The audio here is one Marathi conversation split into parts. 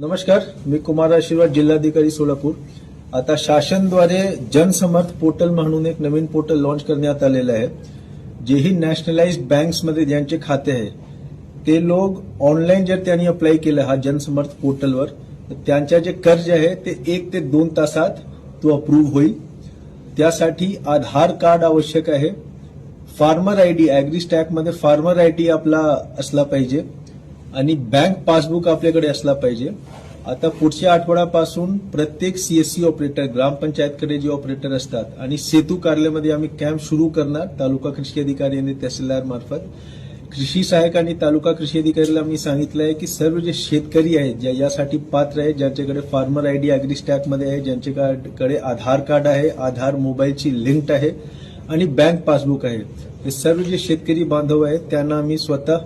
नमस्कार मी कुमार आशीर्वाद जिल्हाधिकारी सोलापूर. आता शासनद्वारे जनसमर्थ पोर्टल म्हणून एक नवीन पोर्टल लॉन्च करण्यात आलेलं आहे जेही नॅशनलाइज बँक्समध्ये ज्यांचे खाते आहे ते लोक ऑनलाईन जर त्यांनी अप्लाय केलं हा जनसमर्थ पोर्टलवर तर त्यांच्या जे कर्ज आहे ते एक ते दोन तासात तो अप्रूव्ह होईल. त्यासाठी आधार कार्ड आवश्यक आहे. फार्मर आय डी अॅग्री स्टॅकमध्ये फार्मर आय डी आपला असला पाहिजे. आणि बँक पासबुक आपल्याकडे असला पाहिजे. आता पुढच्या आठवड्यापासून प्रत्येक सीएससी ऑपरेटर ग्रामपंचायतकडे जे ऑपरेटर असतात आणि सेतू कार्यालयामध्ये आम्ही कॅम्प सुरू करणार तालुका कृषी अधिकारी आणि तहसीलदार मार्फत. कृषी सहाय्यक आणि तालुका कृषी अधिकारीला मी सांगितलं आहे की सर्व जे शेतकरी आहेत ज्या यासाठी पात्र आहेत ज्यांच्याकडे फार्मर आयडी अॅग्री स्टॅकमध्ये आहे ज्यांच्याकडे आधार कार्ड आहे आधार मोबाईलची लिंक आहे आणि बँक पासबुक आहे. हे सर्व जे शेतकरी बांधव आहेत त्यांना आम्ही स्वतः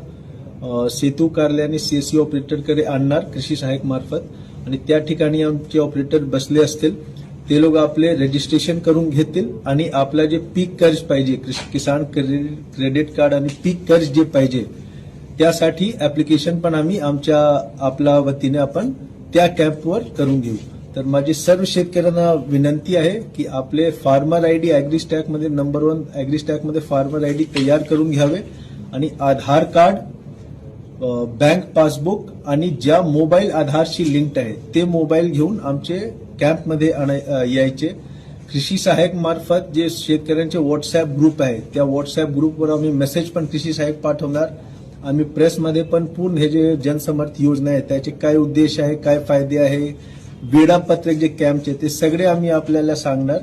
सेतू कार्यालयाने आणि सीएससी ऑपरेटरकडे आणणार कृषी सहाय्यक मार्फत. आणि त्या ठिकाणी आमचे ऑपरेटर बसले असतील ते लोक आपले रजिस्ट्रेशन करून घेतील आणि आपला जे पीक कर्ज पाहिजे किसान क्रेडिट कार्ड आणि पीक कर्ज जे पाहिजे त्यासाठी ऍप्लिकेशन पण आम्ही आमच्या आपल्या वतीने आपण त्या कॅम्पवर करून घेऊ. तर माझी सर्व शेतकऱ्यांना विनंती आहे की आपले फार्मर आयडी डी स्टॅकमध्ये number one agri farmer farmer ID तयार करून घ्यावे आणि आधार कार्ड बँक पासबुक आणि ज्या मोबाईल आधारशी लिंक्ड आहे ते मोबाईल घेऊन आमचे कॅम्पमध्ये आणाय- यायचे. कृषी सहाय्यक मार्फत जे शेतकऱ्यांचे व्हॉट्सअप ग्रुप आहे त्या व्हॉट्सअप ग्रुपवर आम्ही मेसेज पण कृषी सहाय्यक पाठवणार. आम्ही प्रेसमध्ये पण पूर्ण हे जे जनसमर्थ योजना आहे त्याचे काय उद्देश आहे काय फायदे आहे वेळापत्रक जे कॅम्पचे ते सगळे आम्ही आपल्याला सांगणार.